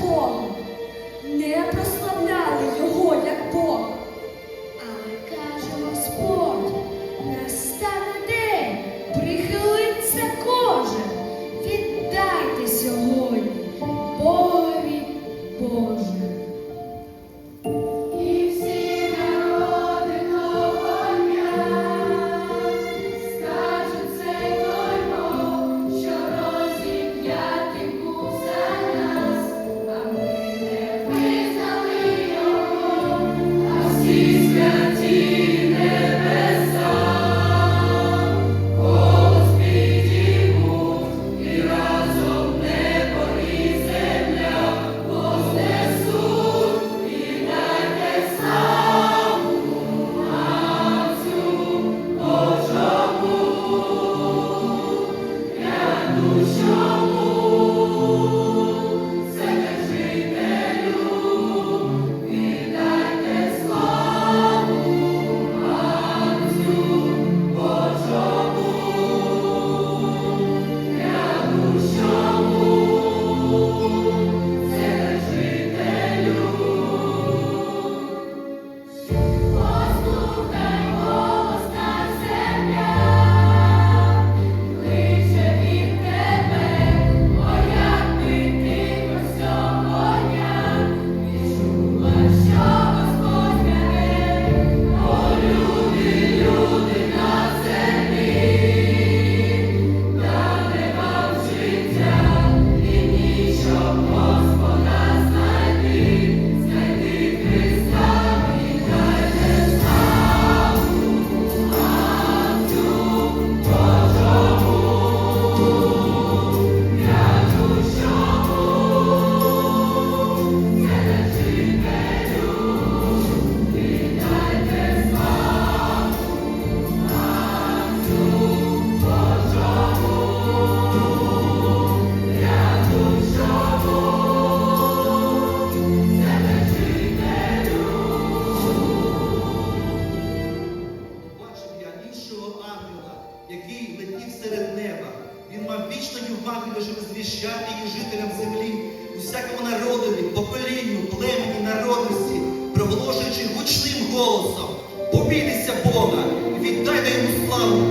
Богу, не просто. серед неба. Він мав вічно Євангелію, щоб звіщати її жителям землі, усякому народові, поколінню, племені, народності, проголошуючи гучним голосом, побійтеся Бога і віддайте йому славу.